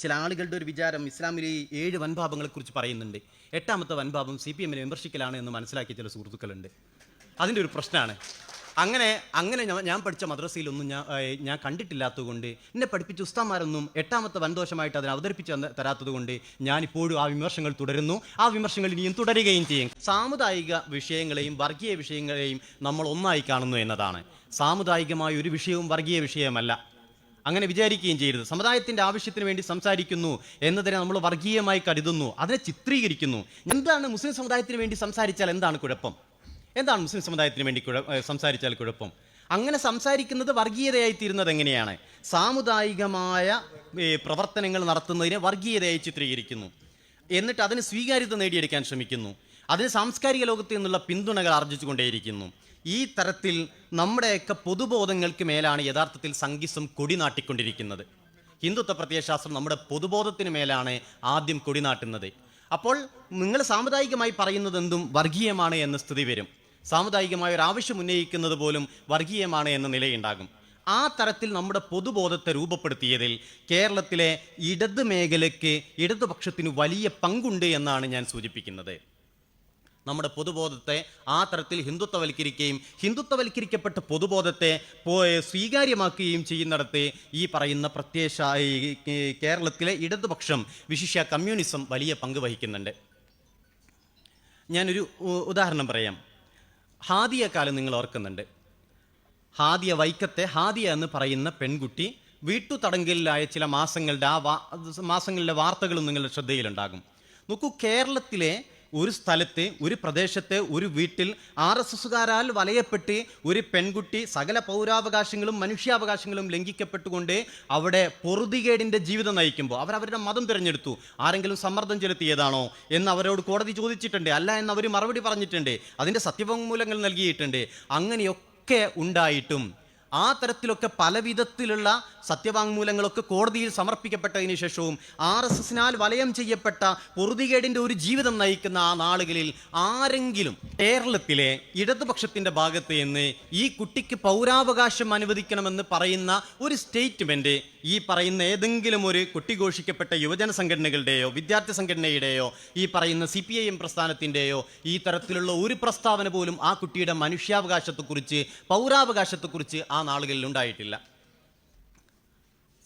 ചില ആളുകളുടെ ഒരു വിചാരം ഇസ്ലാമിൽ ഈ ഏഴ് വൻപാപങ്ങളെക്കുറിച്ച് പറയുന്നുണ്ട്. എട്ടാമത്തെ വൻപാപം സി പി എമ്മിനെ വിമർശിക്കലാണ് എന്ന് മനസ്സിലാക്കിയ ചില സുഹൃത്തുക്കളുണ്ട്. അതിന്റെ ഒരു പ്രശ്നമാണ്. അങ്ങനെ അങ്ങനെ ഞാൻ- പഠിച്ച മദ്രസയിലൊന്നും ഞാൻ ഞാൻ കണ്ടിട്ടില്ലാത്തതുകൊണ്ട് എന്നെ പഠിപ്പിച്ച ഉസ്താമാരൊന്നും എട്ടാമത്തെ വൻദോഷമായിട്ട് അതിനെ അവതരിപ്പിച്ച് തരാത്തതുകൊണ്ട് ഞാനിപ്പോഴും ആ വിമർശങ്ങൾ തുടരുന്നു. ആ വിമർശങ്ങൾ ഇനിയും തുടരുകയും ചെയ്യും. സാമുദായിക വിഷയങ്ങളെയും വർഗീയ വിഷയങ്ങളെയും നമ്മൾ ഒന്നായി കാണുന്നു എന്നതാണ്. സാമുദായികമായ ഒരു വിഷയവും വർഗീയ വിഷയമല്ല. അങ്ങനെ വിചാരിക്കുകയും ചെയ്യരുത്. സമുദായത്തിന്റെ ആവശ്യത്തിന് വേണ്ടി സംസാരിക്കുന്നു എന്നതിനെ നമ്മൾ വർഗീയമായി കരുതുന്നു. അതിനെ ചിത്രീകരിക്കുന്നു. എന്താണ് മുസ്ലിം സമുദായത്തിന് വേണ്ടി സംസാരിച്ചാൽ എന്താണ് കുഴപ്പം? എന്താണ് മുസ്ലിം സമുദായത്തിന് വേണ്ടി സംസാരിച്ചാൽ കുഴപ്പം? അങ്ങനെ സംസാരിക്കുന്നത് വർഗീയതയായി തീരുന്നത് എങ്ങനെയാണ്? സാമുദായികമായ പ്രവർത്തനങ്ങൾ നടത്തുന്നതിനെ വർഗീയതയായി ചിത്രീകരിക്കുന്നു. എന്നിട്ട് അതിന് സ്വീകാര്യത നേടിയെടുക്കാൻ ശ്രമിക്കുന്നു. അതിന് സാംസ്കാരിക ലോകത്തു നിന്നുള്ള പിന്തുണകൾ ആർജിച്ചുകൊണ്ടേയിരിക്കുന്നു. ഈ തരത്തിൽ നമ്മുടെയൊക്കെ പൊതുബോധങ്ങൾക്ക് മേലാണ് യഥാർത്ഥത്തിൽ സംഗീസം കൊടിനാട്ടിക്കൊണ്ടിരിക്കുന്നത് ഹിന്ദുത്വ പ്രത്യയശാസ്ത്രം നമ്മുടെ പൊതുബോധത്തിന് മേലാണ് ആദ്യം കൊടിനാട്ടുന്നത് അപ്പോൾ നിങ്ങൾ സാമുദായികമായി പറയുന്നത് എന്തും വർഗീയമാണ് എന്ന സ്ഥിതി വരും. സാമുദായികമായ ഒരു ആവശ്യം ഉന്നയിക്കുന്നത് പോലും വർഗീയമാണ് എന്ന നിലയുണ്ടാകും. ആ തരത്തിൽ നമ്മുടെ പൊതുബോധത്തെ രൂപപ്പെടുത്തിയതിൽ കേരളത്തിലെ ഇടത് മേഖലയ്ക്ക് ഇടതുപക്ഷത്തിന് വലിയ പങ്കുണ്ട് എന്നാണ് ഞാൻ സൂചിപ്പിക്കുന്നത്. നമ്മുടെ പൊതുബോധത്തെ ആ തരത്തിൽ ഹിന്ദുത്വവൽക്കരിക്കുകയും ഹിന്ദുത്വവൽക്കരിക്കപ്പെട്ട പൊതുബോധത്തെ സ്വീകാര്യമാക്കുകയും ചെയ്യുന്നിടത്ത് ഈ പറയുന്ന പ്രത്യക്ഷ കേരളത്തിലെ ഇടതുപക്ഷം വിശിഷ്യ കമ്മ്യൂണിസം വലിയ പങ്ക് വഹിക്കുന്നുണ്ട്. ഞാനൊരു ഉദാഹരണം പറയാം. ഹാദിയ കാലം നിങ്ങൾ ഓർക്കുന്നുണ്ട്. ഹാദിയ വൈക്കത്തെ ഹാദിയ എന്ന് പറയുന്ന പെൺകുട്ടി വീട്ടു തടങ്കലിലായ ചില മാസങ്ങളുടെ ആ മാസങ്ങളിലെ വാർത്തകളും നിങ്ങളുടെ ശ്രദ്ധയിലുണ്ടാകും. നോക്കൂ കേരളത്തിലെ ഒരു സ്ഥലത്ത് ഒരു പ്രദേശത്തെ ഒരു വീട്ടിൽ ആർ എസ് എസുകാരാൽ വലയപ്പെട്ട് ഒരു പെൺകുട്ടി സകല പൗരാവകാശങ്ങളും മനുഷ്യാവകാശങ്ങളും ലംഘിക്കപ്പെട്ടുകൊണ്ട് അവിടെ പൊറുതികേടിന്റെ ജീവിതം നയിക്കുമ്പോൾ അവരവരുടെ മതം തിരഞ്ഞെടുത്തു. ആരെങ്കിലും സമ്മർദ്ദം ചെലുത്തിയതാണോ എന്ന് അവരോട് കോടതി ചോദിച്ചിട്ടുണ്ട്. അല്ല എന്ന് അവർ മറുപടി പറഞ്ഞിട്ടുണ്ട്. അതിന്റെ സത്യവാങ്മൂലങ്ങൾ നൽകിയിട്ടുണ്ട്. അങ്ങനെയൊക്കെ ഉണ്ടായിട്ടും ആ തരത്തിലൊക്കെ പല വിധത്തിലുള്ള സത്യവാങ്മൂലങ്ങളൊക്കെ കോടതിയിൽ സമർപ്പിക്കപ്പെട്ടതിന് ശേഷവും ആർ എസ് എസിനാൽ വലയം ചെയ്യപ്പെട്ട പൊറുതികേടിന്റെ ഒരു ജീവിതം നയിക്കുന്ന ആ നാളുകളിൽ ആരെങ്കിലും കേരളത്തിലെ ഇടതുപക്ഷത്തിന്റെ ഭാഗത്ത് നിന്ന് ഈ കുട്ടിക്ക് പൗരാവകാശം അനുവദിക്കണമെന്ന് പറയുന്ന ഒരു സ്റ്റേറ്റ്മെന്റ് ഈ പറയുന്ന ഏതെങ്കിലും ഒരു കുട്ടിഘോഷിക്കപ്പെട്ട യുവജന സംഘടനകളുടെയോ വിദ്യാർത്ഥി സംഘടനയുടെയോ ഈ പറയുന്ന സി പി ഐ എം പ്രസ്ഥാനത്തിന്റെയോ ഈ തരത്തിലുള്ള ഒരു പ്രസ്താവന പോലും ആ കുട്ടിയുടെ മനുഷ്യാവകാശത്തെക്കുറിച്ച് പൗരാവകാശത്തെക്കുറിച്ച് ആ നാളുകളിൽ ഉണ്ടായിട്ടില്ല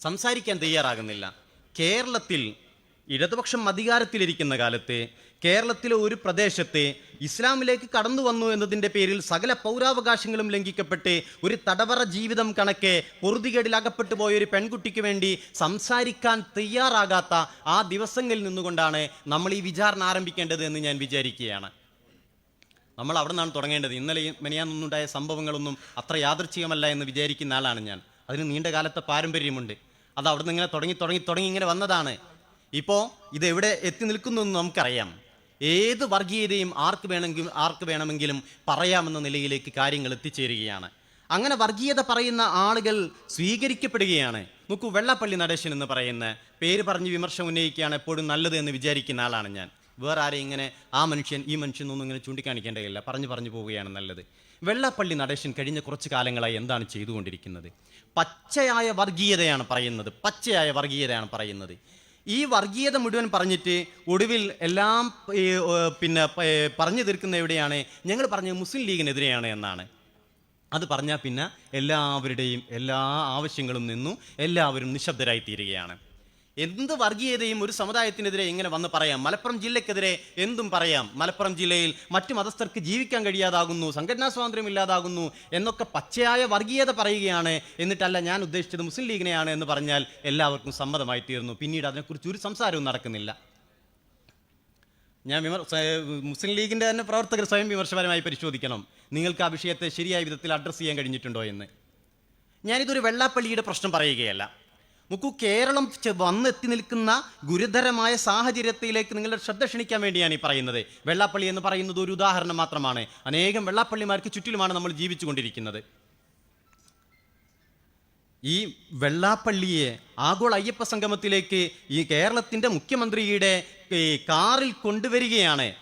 സംസാരിക്കാൻ തയ്യാറാകുന്നില്ല. കേരളത്തിൽ ഇടതുപക്ഷം അധികാരത്തിലിരിക്കുന്ന കാലത്ത് കേരളത്തിലെ ഒരു പ്രദേശത്തെ ഇസ്ലാമിലേക്ക് കടന്നു വന്നു എന്നതിന്റെ പേരിൽ സകല പൗരാവകാശങ്ങളും ലംഘിക്കപ്പെട്ട് ഒരു തടവറ ജീവിതം കണക്കെ പൊറുതികേടിൽ അകപ്പെട്ടു പോയ ഒരു പെൺകുട്ടിക്ക് വേണ്ടി സംസാരിക്കാൻ തയ്യാറാകാത്ത ആ ദിവസങ്ങളിൽ നിന്നുകൊണ്ടാണ് നമ്മൾ ഈ വിചാരണ ആരംഭിക്കേണ്ടത് എന്ന് ഞാൻ വിചാരിക്കുകയാണ്. നമ്മൾ അവിടെ നിന്നാണ് തുടങ്ങേണ്ടത്. ഇന്നലെ മെനിയാന്നൊന്നുണ്ടായ സംഭവങ്ങളൊന്നും അത്ര യാദൃച്ഛികമല്ല എന്ന് വിചാരിക്കുന്ന ആളാണ് ഞാൻ. അതിന് നീണ്ട കാലത്തെ പാരമ്പര്യമുണ്ട്. അത് അവിടെ നിന്ന് ഇങ്ങനെ തുടങ്ങി തുടങ്ങി തുടങ്ങി ഇങ്ങനെ വന്നതാണ്. ഇപ്പോൾ ഇത് എവിടെ എത്തി നിൽക്കുന്നു എന്ന് നമുക്കറിയാം. ഏത് വർഗീയതയും ആർക്ക് വേണമെങ്കിലും ആർക്ക് വേണമെങ്കിലും പറയാമെന്ന നിലയിലേക്ക് കാര്യങ്ങൾ എത്തിച്ചേരുകയാണ്. അങ്ങനെ വർഗീയത പറയുന്ന ആളുകൾ സ്വീകരിക്കപ്പെടുകയാണ്. നോക്കൂ വെള്ളപ്പള്ളി നടേശൻ എന്ന് പറയുന്ന പേര് പറഞ്ഞ് വിമർശം ഉന്നയിക്കുകയാണ് എപ്പോഴും നല്ലത് എന്ന് വിചാരിക്കുന്ന ആളാണ് ഞാൻ. വേറെ ആരെയും ഇങ്ങനെ ആ മനുഷ്യൻ ഈ മനുഷ്യൻ ഒന്നും ഇങ്ങനെ ചൂണ്ടിക്കാണിക്കേണ്ടതില്ല. പറഞ്ഞു പറഞ്ഞു പോവുകയാണ് നല്ലത്. വെള്ളപ്പള്ളി നടേശൻ കഴിഞ്ഞ കുറച്ച് കാലങ്ങളായി എന്താണ് ചെയ്തുകൊണ്ടിരിക്കുന്നത്? പച്ചയായ വർഗീയതയാണ് പറയുന്നത്. പച്ചയായ വർഗീയതയാണ് പറയുന്നത്. ഈ വർഗീയത മുഴുവൻ പറഞ്ഞിട്ട് ഒടുവിൽ എല്ലാം പിന്നെ പറഞ്ഞു തീർക്കുന്ന എവിടെയാണ്? ഞങ്ങൾ പറഞ്ഞത് മുസ്ലിം ലീഗിനെതിരെയാണ് എന്നാണ്. അത് പറഞ്ഞാൽ പിന്നെ എല്ലാവരുടെയും എല്ലാ ആവശ്യങ്ങളും നിന്നു എല്ലാവരും നിശബ്ദരായി തീരുകയാണ് എന്ത് വർഗീയതയും ഒരു സമുദായത്തിനെതിരെ എങ്ങനെ വന്ന് പറയാം? മലപ്പുറം ജില്ലയ്ക്കെതിരെ എന്തും പറയാം? മലപ്പുറം ജില്ലയിൽ മറ്റു മതസ്ഥർക്ക് ജീവിക്കാൻ കഴിയാതാകുന്നു സംഘടനാ സ്വാതന്ത്ര്യം ഇല്ലാതാകുന്നു എന്നൊക്കെ പച്ചയായ വർഗീയത പറയുകയാണ് എന്നിട്ടല്ല ഞാൻ ഉദ്ദേശിച്ചത് മുസ്ലിം ലീഗിനെയാണ് എന്ന് പറഞ്ഞാൽ എല്ലാവർക്കും സമ്മതമായി തീർന്നു. പിന്നീട് അതിനെക്കുറിച്ച് ഒരു സംസാരവും നടക്കുന്നില്ല. ഞാൻ വിമർ മുസ്ലിം ലീഗിന്റെ തന്നെ പ്രവർത്തകർ സ്വയം വിമർശപരമായി പരിശോധിക്കണം. നിങ്ങൾക്ക് ആ വിഷയത്തെ ശരിയായ വിധത്തിൽ അഡ്രസ്സ് ചെയ്യാൻ കഴിഞ്ഞിട്ടുണ്ടോ എന്ന്. ഞാനിതൊരു വെള്ളാപ്പള്ളിയുടെ പ്രശ്നം പറയുകയല്ല. നോക്കൂ കേരളം വന്നെത്തി നിൽക്കുന്ന ഗുരുതരമായ സാഹചര്യത്തിലേക്ക് നിങ്ങളുടെ ശ്രദ്ധ ക്ഷണിക്കാൻ വേണ്ടിയാണ് ഈ പറയുന്നത്. വെള്ളാപ്പള്ളി എന്ന് പറയുന്നത് ഒരു ഉദാഹരണം മാത്രമാണ്. അനേകം വെള്ളാപ്പള്ളിമാർക്ക് ചുറ്റിലുമാണ് നമ്മൾ ജീവിച്ചുകൊണ്ടിരിക്കുന്നത്. ഈ വെള്ളാപ്പള്ളിയെ ആഗോള അയ്യപ്പ സംഗമത്തിലേക്ക് ഈ കേരളത്തിന്റെ മുഖ്യമന്ത്രിയുടെ കാറിൽ കൊണ്ടുവരികയാണ്.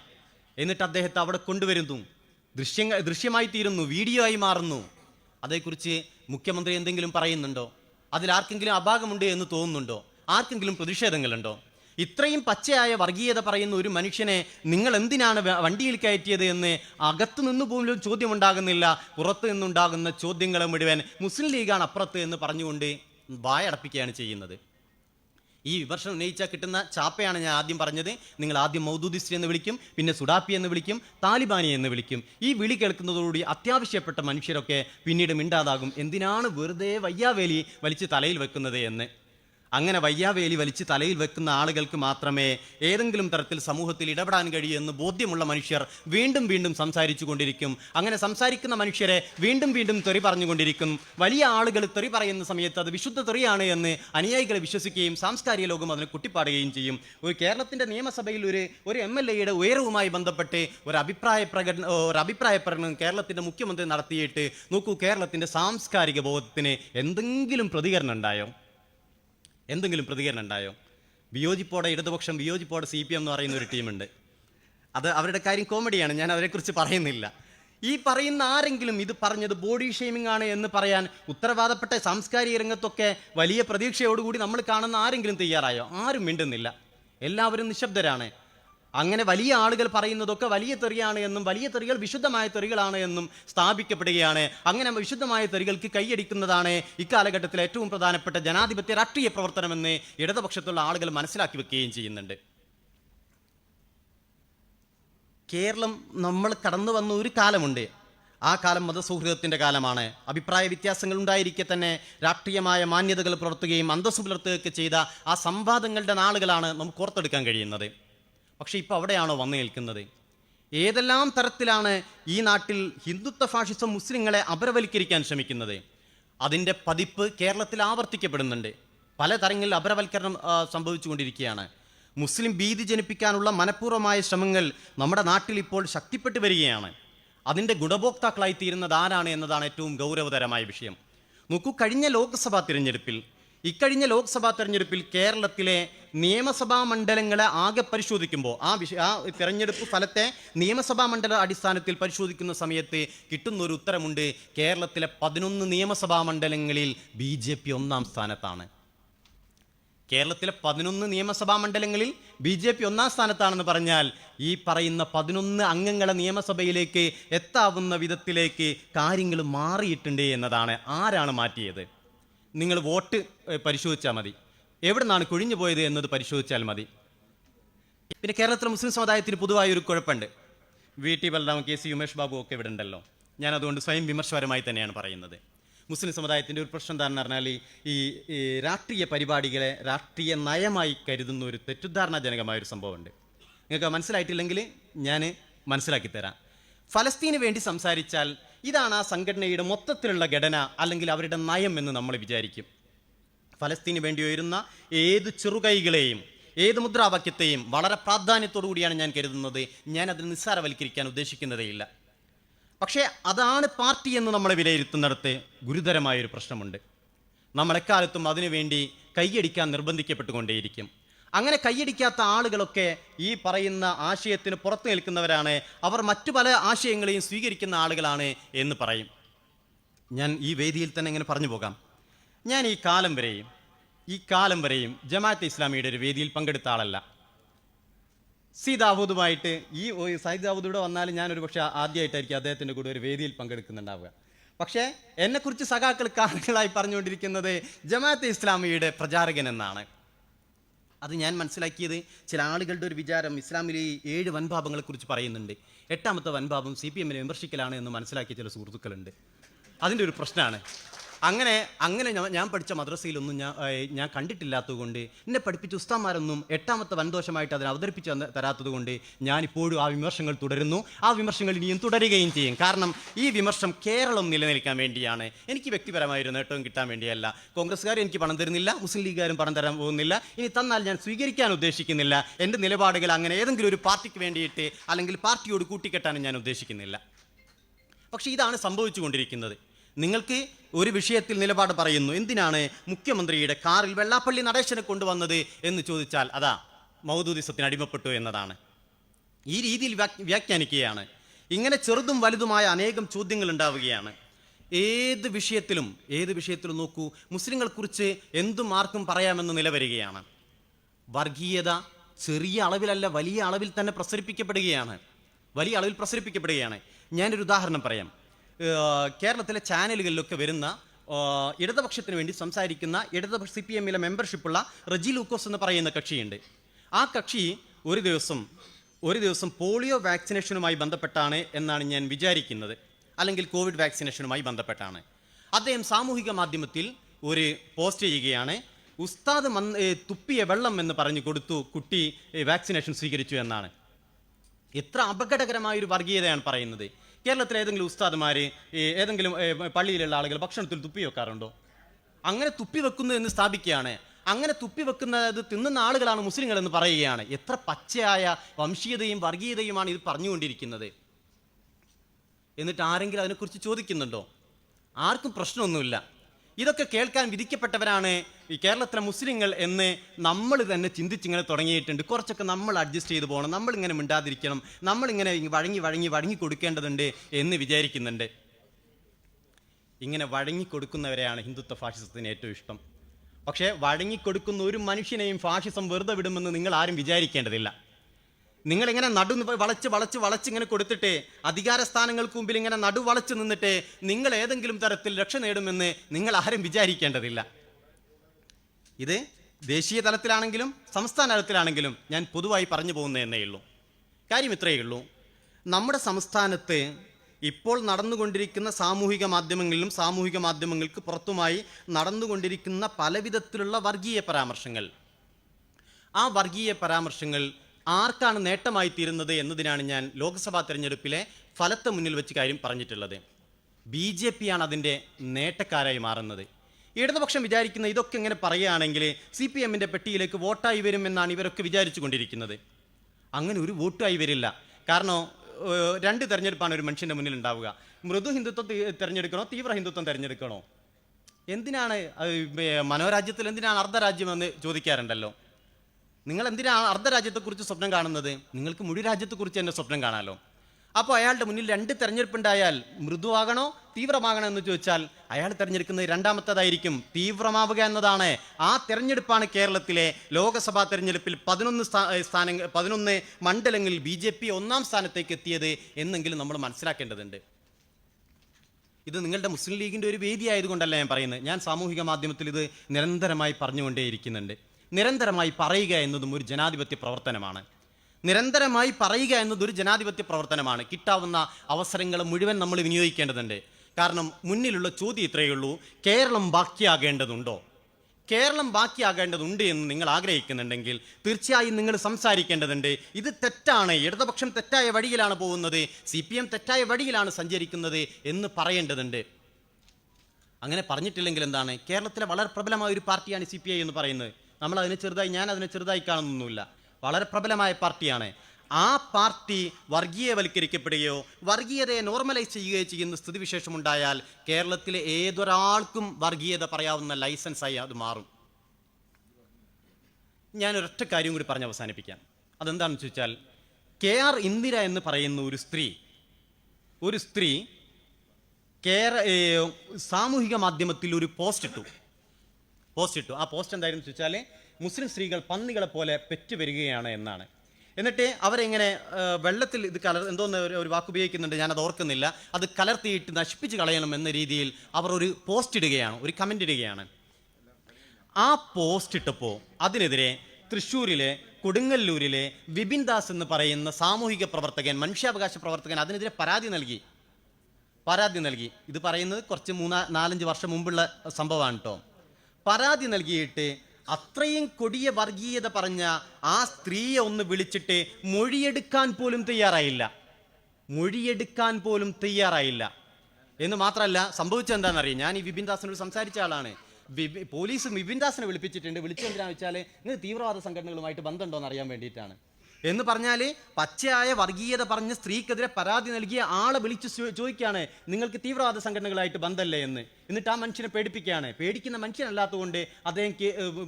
എന്നിട്ട് അദ്ദേഹത്തെ അവിടെ കൊണ്ടുവരുന്നു. ദൃശ്യങ്ങൾ ദൃശ്യമായി തീരുന്നു വീഡിയോ ആയി മാറുന്നു. അതേക്കുറിച്ച് മുഖ്യമന്ത്രി എന്തെങ്കിലും പറയുന്നുണ്ടോ? അതിൽ ആർക്കെങ്കിലും അപാകമുണ്ട് എന്ന് തോന്നുന്നുണ്ടോ? ആർക്കെങ്കിലും പ്രതിഷേധങ്ങളുണ്ടോ? ഇത്രയും പച്ചയായ വർഗീയത പറയുന്ന ഒരു മനുഷ്യനെ നിങ്ങൾ എന്തിനാണ് വണ്ടിയിൽ കയറ്റിയത് എന്ന് അകത്തു നിന്ന് പോലും ചോദ്യമുണ്ടാകുന്നില്ല. പുറത്തു നിന്നുണ്ടാകുന്ന ചോദ്യങ്ങളെ മുഴുവൻ മുസ്ലിം ലീഗാണ് അപ്പുറത്ത് എന്ന് പറഞ്ഞുകൊണ്ട് വായടപ്പിക്കുകയാണ് ചെയ്യുന്നത്. ഈ വിമർശനം ഉന്നയിച്ചാൽ കിട്ടുന്ന ചാപ്പയാണ് ഞാൻ ആദ്യം പറഞ്ഞത്. നിങ്ങൾ ആദ്യം മൗദൂദിസ്റ്റ് എന്ന് വിളിക്കും പിന്നെ സുഡാപ്പി എന്ന് വിളിക്കും താലിബാനി എന്ന് വിളിക്കും. ഈ വിളി കേൾക്കുന്നതോടുകൂടി അത്യാവശ്യപ്പെട്ട മനുഷ്യരൊക്കെ പിന്നീട് മിണ്ടാതാകും. എന്തിനാണ് വെറുതെ വയ്യാവേലി വലിച്ച് തലയിൽ വെക്കുന്നത് എന്ന്. അങ്ങനെ വയ്യാവേലി വലിച്ച് തലയിൽ വെക്കുന്ന ആളുകൾക്ക് മാത്രമേ ഏതെങ്കിലും തരത്തിൽ സമൂഹത്തിൽ ഇടപെടാൻ കഴിയൂ എന്ന് ബോധ്യമുള്ള മനുഷ്യർ വീണ്ടും വീണ്ടും സംസാരിച്ചു കൊണ്ടിരിക്കും. അങ്ങനെ സംസാരിക്കുന്ന മനുഷ്യരെ വീണ്ടും വീണ്ടും തെറി പറഞ്ഞുകൊണ്ടിരിക്കും. വലിയ ആളുകൾ തെറി പറയുന്ന സമയത്ത് അത് വിശുദ്ധ തെറിയാണ് എന്ന് അനുയായികളെ വിശ്വസിക്കുകയും സാംസ്കാരിക ലോകം അതിനെ കുട്ടിപ്പാടുകയും ചെയ്യും. ഒരു കേരളത്തിന്റെ നിയമസഭയിൽ ഒരു ഒരു എം എൽ എയുടെ ഉയരവുമായി ബന്ധപ്പെട്ട് ഒരു അഭിപ്രായ പ്രകടന ഒരു അഭിപ്രായ പ്രകടനം കേരളത്തിന്റെ മുഖ്യമന്ത്രി നടത്തിയിട്ട് നോക്കൂ കേരളത്തിന്റെ സാംസ്കാരിക ബോധത്തിന് എന്തെങ്കിലും പ്രതികരണം ഉണ്ടായോ? എന്തെങ്കിലും പ്രതികരണം ഉണ്ടായോ? വിയോജിപ്പോടെ ഇടതുപക്ഷം വിയോജിപ്പോടെ സി പി എം എന്ന് പറയുന്ന ഒരു ടീമുണ്ട്. അത് അവരുടെ കാര്യം കോമഡിയാണ് ഞാൻ അവരെക്കുറിച്ച് പറയുന്നില്ല. ഈ പറയുന്ന ആരെങ്കിലും ഇത് പറഞ്ഞത് ബോഡി ഷെയ്മിംഗ് ആണ് എന്ന് പറയാൻ ഉത്തരവാദപ്പെട്ട സാംസ്കാരിക രംഗത്തൊക്കെ വലിയ പ്രതീക്ഷയോടുകൂടി നമ്മൾ കാണുന്ന ആരെങ്കിലും തയ്യാറായോ? ആരും മിണ്ടുന്നില്ല. എല്ലാവരും നിശബ്ദരാണ്. അങ്ങനെ വലിയ ആളുകൾ പറയുന്നതൊക്കെ വലിയ തെറിയാണ് എന്നും വലിയ തെറികൾ വിശുദ്ധമായ തെറികളാണ് എന്നും സ്ഥാപിക്കപ്പെടുകയാണ്. അങ്ങനെ വിശുദ്ധമായ തെറികൾക്ക് കൈയടിക്കുന്നതാണ് ഇക്കാലഘട്ടത്തിൽ ഏറ്റവും പ്രധാനപ്പെട്ട ജനാധിപത്യ രാഷ്ട്രീയ പ്രവർത്തനമെന്ന് ഇടതുപക്ഷത്തുള്ള ആളുകൾ മനസ്സിലാക്കി വെക്കുകയും ചെയ്യുന്നുണ്ട്. കേരളം നമ്മൾ കടന്നു വന്ന ഒരു കാലമുണ്ട്. ആ കാലം മതസൗഹൃദത്തിന്റെ കാലമാണ്. അഭിപ്രായ വ്യത്യാസങ്ങൾ ഉണ്ടായിരിക്കെ തന്നെ രാഷ്ട്രീയമായ മാന്യതകൾ പുലർത്തുകയും അന്തസ്സു പുലർത്തുകയൊക്കെ ചെയ്ത ആ സംവാദങ്ങളുടെ നാളുകളാണ് നമുക്ക് ഓർത്തെടുക്കാൻ കഴിയുന്നത്. പക്ഷേ ഇപ്പോൾ അവിടെയാണോ വന്നു നിൽക്കുന്നത്? ഏതെല്ലാം തരത്തിലാണ് ഈ നാട്ടിൽ ഹിന്ദുത്വ ഫാഷിസം മുസ്ലിങ്ങളെ അപരവൽക്കരിക്കാൻ ശ്രമിക്കുന്നത്? അതിന്റെ പതിപ്പ് കേരളത്തിൽ ആവർത്തിക്കപ്പെടുന്നുണ്ട്. പല തരങ്ങളിൽ അപരവൽക്കരണം സംഭവിച്ചുകൊണ്ടിരിക്കുകയാണ്. മുസ്ലിം ഭീതി ജനിപ്പിക്കാനുള്ള മനഃപൂർവമായ ശ്രമങ്ങൾ നമ്മുടെ നാട്ടിൽ ഇപ്പോൾ ശക്തിപ്പെട്ടു വരികയാണ്. അതിന്റെ ഗുണഭോക്താക്കളായി തീരുന്നത് ആരാണ് എന്നതാണ് ഏറ്റവും ഗൗരവതരമായ വിഷയം. നോക്കൂ കഴിഞ്ഞ ലോക്സഭാ തിരഞ്ഞെടുപ്പിൽ ഇക്കഴിഞ്ഞ ലോക്സഭാ തെരഞ്ഞെടുപ്പിൽ കേരളത്തിലെ നിയമസഭാ മണ്ഡലങ്ങളെ ആകെ പരിശോധിക്കുമ്പോൾ ആ വിഷ ആ തെരഞ്ഞെടുപ്പ് ഫലത്തെ നിയമസഭാ മണ്ഡല അടിസ്ഥാനത്തിൽ പരിശോധിക്കുന്ന സമയത്ത് കിട്ടുന്ന ഒരു ഉത്തരമുണ്ട്. കേരളത്തിലെ പതിനൊന്ന് നിയമസഭാ മണ്ഡലങ്ങളിൽ ബി ജെ പി ഒന്നാം സ്ഥാനത്താണ്. കേരളത്തിലെ പതിനൊന്ന് നിയമസഭാ മണ്ഡലങ്ങളിൽ ബി ജെ പി ഒന്നാം സ്ഥാനത്താണെന്ന് പറഞ്ഞാൽ ഈ പറയുന്ന പതിനൊന്ന് അംഗങ്ങളെ നിയമസഭയിലേക്ക് എത്താവുന്ന വിധത്തിലേക്ക് കാര്യങ്ങൾ മാറിയിട്ടുണ്ട് എന്നതാണ്. ആരാണ് മാറ്റിയത്? നിങ്ങൾ വോട്ട് പരിശോധിച്ചാൽ മതി. എവിടെ നിന്നാണ് കുഴിഞ്ഞു പോയത് എന്നത് പരിശോധിച്ചാൽ മതി. പിന്നെ കേരളത്തിലെ മുസ്ലിം സമുദായത്തിന് പൊതുവായ ഒരു കുഴപ്പമുണ്ട്. V T Balram K C Umesh Babu ഒക്കെ ഇവിടെ ഉണ്ടല്ലോ. ഞാൻ അതുകൊണ്ട് സ്വയം വിമർശപരമായി തന്നെയാണ് പറയുന്നത്. മുസ്ലിം സമുദായത്തിന്റെ ഒരു പ്രശ്നം എന്താണെന്ന് പറഞ്ഞാൽ ഈ രാഷ്ട്രീയ പരിപാടികളെ രാഷ്ട്രീയ നയമായി കരുതുന്ന ഒരു തെറ്റിദ്ധാരണാജനകമായ ഒരു സംഭവമുണ്ട്. നിങ്ങൾക്ക് മനസ്സിലായിട്ടില്ലെങ്കിൽ ഞാൻ മനസ്സിലാക്കി തരാം. ഫലസ്തീന് വേണ്ടി സംസാരിച്ചാൽ ഇതാണ് ആ സംഘടനയുടെ മൊത്തത്തിലുള്ള ഘടന അല്ലെങ്കിൽ അവരുടെ നയം എന്ന് നമ്മൾ വിചാരിക്കും. ഫലസ്തീന് വേണ്ടി ഉയരുന്ന ഏത് ചെറുകൈകളെയും ഏത് മുദ്രാവാക്യത്തെയും വളരെ പ്രാധാന്യത്തോടു കൂടിയാണ് ഞാൻ കരുതുന്നത്. ഞാൻ അതിന് നിസ്സാരവൽക്കരിക്കാൻ ഉദ്ദേശിക്കുന്നതേയില്ല പക്ഷേ അതാണ് പാർട്ടി എന്ന് നമ്മളെ വിലയിരുത്തുന്നിടത്ത് ഗുരുതരമായൊരു പ്രശ്നമുണ്ട്. നമ്മളെക്കാലത്തും അതിനുവേണ്ടി കൈയടിക്കാൻ നിർബന്ധിക്കപ്പെട്ടുകൊണ്ടേയിരിക്കും. അങ്ങനെ കൈയടിക്കാത്ത ആളുകളൊക്കെ ഈ പറയുന്ന ആശയത്തിന് പുറത്തു നിൽക്കുന്നവരാണ്. അവർ മറ്റു പല ആശയങ്ങളെയും സ്വീകരിക്കുന്ന ആളുകളാണ് എന്ന് പറയും. ഞാൻ ഈ വേദിയിൽ തന്നെ ഇങ്ങനെ പറഞ്ഞു പോകാം. ഞാൻ ഈ കാലം വരെയും ഈ കാലം വരെയും ജമാഅത്ത് ഇസ്ലാമിയുടെ ഒരു വേദിയിൽ പങ്കെടുത്ത ആളല്ല. സി ദാവൂദുമായിട്ട് ഈ ഇവിടെ വന്നാലും ഞാൻ ഒരു പക്ഷേ ആദ്യമായിട്ടായിരിക്കും അദ്ദേഹത്തിന്റെ കൂടെ ഒരു വേദിയിൽ പങ്കെടുക്കുന്നുണ്ടാവുക. പക്ഷേ എന്നെക്കുറിച്ച് സഖാക്കൾ കാലങ്ങളായി പറഞ്ഞുകൊണ്ടിരിക്കുന്നത് ജമാഅത്ത് ഇസ്ലാമിയുടെ പ്രചാരകൻ എന്നാണ്. അത് ഞാൻ മനസ്സിലാക്കിയത് ചില ആളുകളുടെ ഒരു വിചാരം ഇസ്ലാമിലെ ഈ ഏഴ് വൻപാപങ്ങളെക്കുറിച്ച് പറയുന്നുണ്ട്. എട്ടാമത്തെ വൻപാപം സി പി എമ്മിനെ വിമർശിക്കലാണ് എന്ന് മനസ്സിലാക്കിയ ചില സുഹൃത്തുക്കളുണ്ട്. അതിന്റെ ഒരു പ്രശ്നമാണ്. അങ്ങനെ അങ്ങനെ ഞാൻ- പഠിച്ച മദ്രസയിലൊന്നും ഞാൻ ഞാൻ കണ്ടിട്ടില്ലാത്തതുകൊണ്ട് എന്നെ പഠിപ്പിച്ച ഉസ്താമാരൊന്നും എട്ടാമത്തെ വൻദോഷമായിട്ട് അതിനെ അവതരിപ്പിച്ച് തരാത്തത് തരാത്തതുകൊണ്ട് ഞാനിപ്പോഴും ആ വിമർശങ്ങൾ തുടരുന്നു. ആ വിമർശങ്ങൾ ഇനിയും തുടരുകയും ചെയ്യും. കാരണം ഈ വിമർശം കേരളം നിലനിൽക്കാൻ വേണ്ടിയാണ്. എനിക്ക് വ്യക്തിപരമായ ഒരു നേട്ടവും കിട്ടാൻ വേണ്ടിയല്ല. കോൺഗ്രസ്സുകാർ എനിക്ക് പണം തരുന്നില്ല മുസ്ലിം ലീഗുകാരും പണം തരാൻ പോകുന്നില്ല. ഇനി തന്നാൽ ഞാൻ സ്വീകരിക്കാൻ ഉദ്ദേശിക്കുന്നില്ല. എന്റെ നിലപാടുകൾ അങ്ങനെ ഏതെങ്കിലും ഒരു പാർട്ടിക്ക് വേണ്ടിയിട്ട് അല്ലെങ്കിൽ പാർട്ടിയോട് കൂട്ടിക്കെട്ടാനും ഞാൻ ഉദ്ദേശിക്കുന്നില്ല. പക്ഷേ ഇതാണ് സംഭവിച്ചുകൊണ്ടിരിക്കുന്നത്. നിങ്ങൾക്ക് ഒരു വിഷയത്തിൽ നിലപാട് പറയുന്നു. എന്തിനാണ് മുഖ്യമന്ത്രിയുടെ കാറിൽ വെള്ളാപ്പള്ളി നടേശനെ കൊണ്ടുവന്നത് എന്ന് ചോദിച്ചാൽ അതാ മൗദൂദിസത്തിന് അടിമപ്പെട്ടു എന്നതാണ്. ഈ രീതിയിൽ വ്യാഖ്- വ്യാഖ്യാനിക്കുകയാണ്. ഇങ്ങനെ ചെറുതും വലുതുമായ അനേകം ചോദ്യങ്ങൾ ഉണ്ടാവുകയാണ്. ഏത് വിഷയത്തിലും ഏത് വിഷയത്തിലും നോക്കൂ മുസ്ലിങ്ങളെക്കുറിച്ച് എന്തും ആർക്കും പറയാമെന്ന് നിലവരികയാണ്. വർഗീയത ചെറിയ അളവിലല്ല വലിയ അളവിൽ തന്നെ പ്രസരിപ്പിക്കപ്പെടുകയാണ്. വലിയ അളവിൽ പ്രസരിപ്പിക്കപ്പെടുകയാണ്. ഞാനൊരു ഉദാഹരണം പറയാം. കേരളത്തിലെ ചാനലുകളിലൊക്കെ വരുന്ന ഇടതുപക്ഷത്തിന് വേണ്ടി സംസാരിക്കുന്ന ഇടതുപക്ഷ സി പി എമ്മിലെ മെമ്പർഷിപ്പുള്ള റജി ലൂക്കോസ് എന്ന് പറയുന്ന കക്ഷിയുണ്ട്. ആ കക്ഷി ഒരു ദിവസം ഒരു ദിവസം പോളിയോ വാക്സിനേഷനുമായി ബന്ധപ്പെട്ടാണ് എന്നാണ് ഞാൻ വിചാരിക്കുന്നത്. അല്ലെങ്കിൽ കോവിഡ് വാക്സിനേഷനുമായി ബന്ധപ്പെട്ടാണ്. അദ്ദേഹം സാമൂഹിക മാധ്യമത്തിൽ ഒരു പോസ്റ്റ് ചെയ്യുകയാണ്. ഉസ്താദ് മന്ന് തുപ്പിയ വെള്ളം എന്ന് പറഞ്ഞു കൊടുത്തു കുട്ടി വാക്സിനേഷൻ സ്വീകരിച്ചു എന്നാണ്. എത്ര അപകടകരമായ ഒരു വർഗീയതയാണ് പറയുന്നത്. കേരളത്തിലെ ഏതെങ്കിലും ഉസ്താദുമാർ ഏതെങ്കിലും പള്ളിയിലുള്ള ആളുകൾ ഭക്ഷണത്തിൽ തുപ്പി വെക്കാറുണ്ടോ? അങ്ങനെ തുപ്പി വെക്കുന്നു എന്ന് സ്ഥാപിക്കുകയാണ്. അങ്ങനെ തുപ്പി വെക്കുന്നത് തിന്നുന്ന ആളുകളാണ് മുസ്ലിങ്ങൾ എന്ന് പറയുകയാണ്. എത്ര പച്ചയായ വംശീയതയും വർഗീയതയുമാണ് ഇത് പറഞ്ഞുകൊണ്ടിരിക്കുന്നത്. എന്നിട്ട് ആരെങ്കിലും അതിനെക്കുറിച്ച് ചോദിക്കുന്നുണ്ടോ? ആർക്കും പ്രശ്നമൊന്നുമില്ല. ഇതൊക്കെ കേൾക്കാൻ വിധിക്കപ്പെട്ടവരാണ് ഈ കേരളത്തിലെ മുസ്ലിങ്ങൾ എന്ന് നമ്മൾ തന്നെ ചിന്തിച്ചിങ്ങനെ തുടങ്ങിയിട്ടുണ്ട്. കുറച്ചൊക്കെ നമ്മൾ അഡ്ജസ്റ്റ് ചെയ്ത് പോകണം. നമ്മളിങ്ങനെ മിണ്ടാതിരിക്കണം. നമ്മളിങ്ങനെ വഴങ്ങി വഴങ്ങി വഴങ്ങി കൊടുക്കേണ്ടതുണ്ട് എന്ന് വിചാരിക്കുന്നുണ്ട്. ഇങ്ങനെ വഴങ്ങി കൊടുക്കുന്നവരെയാണ് ഹിന്ദുത്വ ഫാഷിസത്തിന് ഏറ്റവും ഇഷ്ടം. പക്ഷേ വഴങ്ങിക്കൊടുക്കുന്ന ഒരു മനുഷ്യനെയും ഫാഷിസം വെറുതെ വിടുമെന്ന് നിങ്ങൾ ആരും വിചാരിക്കേണ്ടതില്ല. നിങ്ങളിങ്ങനെ നടു വളച്ച് വളച്ച് വളച്ച് ഇങ്ങനെ കൊടുത്തിട്ട് അധികാര സ്ഥാനങ്ങൾക്ക് മുമ്പിൽ ഇങ്ങനെ നടു വളച്ച് നിന്നിട്ട് നിങ്ങൾ ഏതെങ്കിലും തരത്തിൽ രക്ഷ നേടുമെന്ന് നിങ്ങൾ ആരും വിചാരിക്കേണ്ടതില്ല. ഇത് ദേശീയ തലത്തിലാണെങ്കിലും സംസ്ഥാന തലത്തിലാണെങ്കിലും ഞാൻ പൊതുവായി പറഞ്ഞു പോകുന്നതെന്നേ ഉള്ളൂ. കാര്യം ഇത്രയേ ഉള്ളൂ. നമ്മുടെ സംസ്ഥാനത്ത് ഇപ്പോൾ നടന്നുകൊണ്ടിരിക്കുന്ന സാമൂഹിക മാധ്യമങ്ങളിലും സാമൂഹിക മാധ്യമങ്ങൾക്ക് പുറത്തുമായി നടന്നുകൊണ്ടിരിക്കുന്ന പലവിധത്തിലുള്ള വർഗീയ പരാമർശങ്ങൾ. ആ വർഗീയ പരാമർശങ്ങൾ ആർക്കാണ് നേട്ടമായി തീരുന്നത് എന്നതിനാണ് ഞാൻ ലോക്സഭാ തെരഞ്ഞെടുപ്പിലെ ഫലത്തെ മുന്നിൽ വെച്ച് കാര്യം പറഞ്ഞിട്ടുള്ളത്. ബി ജെ പി ആണ് അതിന്റെ നേട്ടക്കാരായി മാറുന്നത്. ഇടതുപക്ഷം വിചാരിക്കുന്ന ഇതൊക്കെ ഇങ്ങനെ പറയുകയാണെങ്കിൽ സി പി എമ്മിന്റെ പെട്ടിയിലേക്ക് വോട്ടായി വരും എന്നാണ് ഇവരൊക്കെ വിചാരിച്ചു കൊണ്ടിരിക്കുന്നത് അങ്ങനെ ഒരു വോട്ടായി വരില്ല. കാരണം രണ്ട് തിരഞ്ഞെടുപ്പാണ് ഒരു മനുഷ്യന്റെ മുന്നിൽ ഉണ്ടാവുക മൃദു ഹിന്ദുത്വം തിരഞ്ഞെടുക്കണോ തീവ്ര ഹിന്ദുത്വം തിരഞ്ഞെടുക്കണോ? എന്തിനാണ് മനോരാജ്യത്തിൽ എന്തിനാണ് അർദ്ധരാജ്യം എന്ന് ചോദിക്കാറുണ്ടല്ലോ? നിങ്ങൾ എന്തിനാണ് അർദ്ധരാജ്യത്തെക്കുറിച്ച് സ്വപ്നം കാണുന്നത്? നിങ്ങൾക്ക് മുഴുവൻ രാജ്യത്തെക്കുറിച്ച് തന്നെ സ്വപ്നം കാണാമല്ലോ അപ്പോൾ അയാളുടെ മുന്നിൽ രണ്ട് തെരഞ്ഞെടുപ്പുണ്ടായാൽ മൃദുവാകണോ തീവ്രമാകണോ എന്ന് ചോദിച്ചാൽ അയാൾ തിരഞ്ഞെടുക്കുന്നത് രണ്ടാമത്തതായിരിക്കും തീവ്രമാവുക എന്നതാണ്. ആ തിരഞ്ഞെടുപ്പാണ് കേരളത്തിലെ ലോകസഭാ തെരഞ്ഞെടുപ്പിൽ പതിനൊന്ന് സ്ഥാനങ്ങൾ പതിനൊന്ന് മണ്ഡലങ്ങളിൽ ബി ജെ പി ഒന്നാം സ്ഥാനത്തേക്ക് എത്തിയത് എന്നെങ്കിലും നമ്മൾ മനസ്സിലാക്കേണ്ടതുണ്ട്. ഇത് നിങ്ങളുടെ മുസ്ലിം ലീഗിന്റെ ഒരു വേദി ആയതുകൊണ്ടല്ല ഞാൻ പറയുന്നത്. ഞാൻ സാമൂഹിക മാധ്യമത്തിൽ ഇത് നിരന്തരമായി പറഞ്ഞുകൊണ്ടേയിരിക്കുന്നുണ്ട്. നിരന്തരമായി പറയുക എന്നതും ഒരു ജനാധിപത്യ പ്രവർത്തനമാണ്. നിരന്തരമായി പറയുക എന്നതൊരു ജനാധിപത്യ പ്രവർത്തനമാണ്. കിട്ടാവുന്ന അവസരങ്ങൾ മുഴുവൻ നമ്മൾ വിനിയോഗിക്കേണ്ടതുണ്ട്. കാരണം മുന്നിലുള്ള ചോദ്യം ഇത്രയേ ഉള്ളൂ. കേരളം ബാക്കിയാകേണ്ടതുണ്ടോ? കേരളം ബാക്കിയാകേണ്ടതുണ്ട് എന്ന് നിങ്ങൾ ആഗ്രഹിക്കുന്നുണ്ടെങ്കിൽ തീർച്ചയായും നിങ്ങൾ സംസാരിക്കേണ്ടതുണ്ട്. ഇത് തെറ്റാണ്. ഇടതുപക്ഷം തെറ്റായ വഴിയിലാണ് പോകുന്നത്. സി പി എം തെറ്റായ വഴിയിലാണ് സഞ്ചരിക്കുന്നത് എന്ന് പറയേണ്ടതുണ്ട്. അങ്ങനെ പറഞ്ഞിട്ടില്ലെങ്കിൽ എന്താണ്? കേരളത്തിലെ വളരെ പ്രബലമായ ഒരു പാർട്ടിയാണ് സി പി ഐ എന്ന് പറയുന്നത്. നമ്മൾ അതിനെ ചെറുതായി ഞാൻ അതിനെ ചെറുതായി കാണുന്നൊന്നുമില്ല. വളരെ പ്രബലമായ പാർട്ടിയാണ്. ആ പാർട്ടി വർഗീയവൽക്കരിക്കപ്പെടുകയോ വർഗീയതയെ നോർമലൈസ് ചെയ്യുകയോ ചെയ്യുന്ന സ്ഥിതിവിശേഷം ഉണ്ടായാൽ കേരളത്തിലെ ഏതൊരാൾക്കും വർഗീയത പറയാവുന്ന ലൈസൻസായി അത് മാറും. ഞാൻ ഒരൊറ്റ കാര്യം കൂടി പറഞ്ഞ് അവസാനിപ്പിക്കാം. അതെന്താണെന്ന് ചോദിച്ചാൽ കെ ആർ ഇന്ദിര എന്ന് പറയുന്ന ഒരു സ്ത്രീ ഒരു സ്ത്രീ കേര സാമൂഹിക മാധ്യമത്തിൽ ഒരു പോസ്റ്റ് ഇട്ടു. പോസ്റ്റ് ഇട്ടു. ആ പോസ്റ്റ് എന്തായിരുന്നു ചോദിച്ചാൽ മുസ്ലിം സ്ത്രീകൾ പന്നികളെ പോലെ പെറ്റു വരികയാണ് എന്നാണ്. എന്നിട്ട് അവരെങ്ങനെ വെള്ളത്തിൽ ഇത് കലർ എന്തോന്ന് ഒരു വാക്ക് ഉപയോഗിക്കുന്നുണ്ട് ഞാനത് ഓർക്കുന്നില്ല. അത് കലർത്തിയിട്ട് നശിപ്പിച്ച് കളയണം എന്ന രീതിയിൽ അവർ ഒരു പോസ്റ്റ് ഇടുകയാണ് ഒരു കമന്റ് ഇടുകയാണ്. ആ പോസ്റ്റ് ഇട്ടപ്പോൾ അതിനെതിരെ തൃശ്ശൂരിലെ കൊടുങ്ങല്ലൂരിലെ വിപിൻ ദാസ് എന്ന് പറയുന്ന സാമൂഹിക പ്രവർത്തകൻ മനുഷ്യാവകാശ പ്രവർത്തകൻ അതിനെതിരെ പരാതി നൽകി. പരാതി നൽകി. ഇത് പറയുന്നത് കുറച്ച് മൂന്നാ നാലഞ്ച് വർഷം മുമ്പുള്ള സംഭവമാണ് കേട്ടോ പരാതി നൽകിയിട്ട് അത്രയും കൊടിയ വർഗീയത പറഞ്ഞ ആ സ്ത്രീയെ ഒന്ന് വിളിച്ചിട്ട് മൊഴിയെടുക്കാൻ പോലും തയ്യാറായില്ല. മൊഴിയെടുക്കാൻ പോലും തയ്യാറായില്ല. എന്ന് മാത്രമല്ല സംഭവിച്ചത് എന്താണെന്നറിയാം ഞാൻ ഈ വിപിൻ ദാസിനോട് സംസാരിച്ച ആളാണ്. പോലീസ് വിപിൻ ദാസിനെ വിളിപ്പിച്ചിട്ടുണ്ട്. വിളിച്ചെന്തിനാ വെച്ചാൽ നിങ്ങൾ തീവ്രവാദ സംഘടനകളുമായിട്ട് ബന്ധമുണ്ടോ എന്ന് അറിയാൻ വേണ്ടിയിട്ടാണ്. എന്ന് പറഞ്ഞാൽ പച്ചയായ വർഗീയത പറഞ്ഞ് സ്ത്രീക്കെതിരെ പരാതി നൽകിയ ആളെ വിളിച്ച് ചോദിക്കുകയാണ് നിങ്ങൾക്ക് തീവ്രവാദ സംഘടനകളായിട്ട് ബന്ധമല്ലേ എന്ന്? എന്നിട്ട് ആ മനുഷ്യനെ പേടിപ്പിക്കുകയാണ്. പേടിക്കുന്ന മനുഷ്യനല്ലാത്തതുകൊണ്ട് അദ്ദേഹം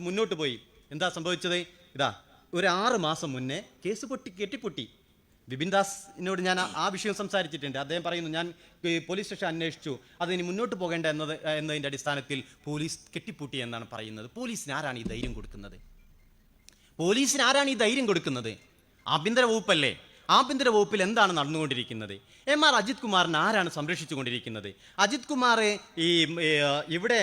മുന്നോട്ട് പോയി. എന്താ സംഭവിച്ചത്? ഇതാ ഒരു ആറ് മാസം മുന്നേ കേസ് പൊട്ടി കെട്ടിപ്പൊട്ടി. വിപിൻ ദാസിനോട് ഞാൻ ആ വിഷയം സംസാരിച്ചിട്ടുണ്ട്. അദ്ദേഹം പറയുന്നു ഞാൻ പോലീസ് സ്റ്റേഷൻ അന്വേഷിച്ചു. അതിന് മുന്നോട്ട് പോകേണ്ട എന്നത് എന്നതിന്റെ അടിസ്ഥാനത്തിൽ പോലീസ് കെട്ടിപ്പൂട്ടി എന്നാണ് പറയുന്നത്. പോലീസിന് ആരാണ് ഈ ധൈര്യം കൊടുക്കുന്നത്? പോലീസിന് ആരാണ് ഈ ധൈര്യം കൊടുക്കുന്നത്? ആഭ്യന്തര വകുപ്പല്ലേ ആഭ്യന്തര വകുപ്പിൽ എന്താണ് നടന്നുകൊണ്ടിരിക്കുന്നത്? എം ആർ അജിത് കുമാറിനെ ആരാണ് സംരക്ഷിച്ചുകൊണ്ടിരിക്കുന്നത്? അജിത് കുമാർ ഈ ഇവിടെ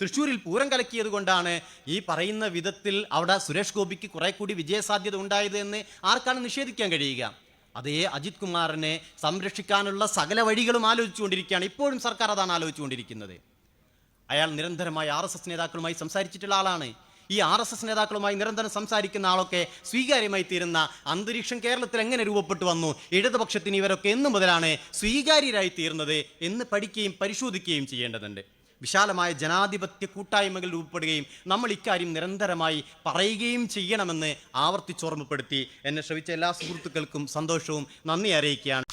തൃശ്ശൂരിൽ പൂരം കലക്കിയത് കൊണ്ടാണ് ഈ പറയുന്ന വിധത്തിൽ അവിടെ സുരേഷ് ഗോപിക്ക് കുറെ കൂടി വിജയസാധ്യത ഉണ്ടായത് എന്ന് ആർക്കാണ് നിഷേധിക്കാൻ കഴിയുക? അതേ അജിത് കുമാറിനെ സംരക്ഷിക്കാനുള്ള സകല വഴികളും ആലോചിച്ചുകൊണ്ടിരിക്കുകയാണ്. ഇപ്പോഴും സർക്കാർ അതാണ് ആലോചിച്ചുകൊണ്ടിരിക്കുന്നത്. അയാൾ നിരന്തരമായി ആർ എസ് എസ് നേതാക്കളുമായി സംസാരിച്ചിട്ടുള്ള ആളാണ്. ഈ ആർ എസ് എസ് നേതാക്കളുമായി നിരന്തരം സംസാരിക്കുന്ന ആളൊക്കെ സ്വീകാര്യമായി തീരുന്ന അന്തരീക്ഷം കേരളത്തിൽ എങ്ങനെ രൂപപ്പെട്ടു വന്നു? ഇടതുപക്ഷത്തിന് ഇവരൊക്കെ എന്നു മുതലാണ് സ്വീകാര്യരായി തീർന്നത് എന്ന് പഠിക്കുകയും പരിശോധിക്കുകയും ചെയ്യേണ്ടതുണ്ട്. വിശാലമായ ജനാധിപത്യ കൂട്ടായ്മകൾ രൂപപ്പെടുകയും നമ്മൾ ഇക്കാര്യം നിരന്തരമായി പറയുകയും ചെയ്യണമെന്ന് ആവർത്തിച്ചോർമ്മപ്പെടുത്തി എന്നെ ശ്രവിച്ച എല്ലാ സുഹൃത്തുക്കൾക്കും സന്തോഷവും നന്ദി അറിയിക്കുകയാണ്.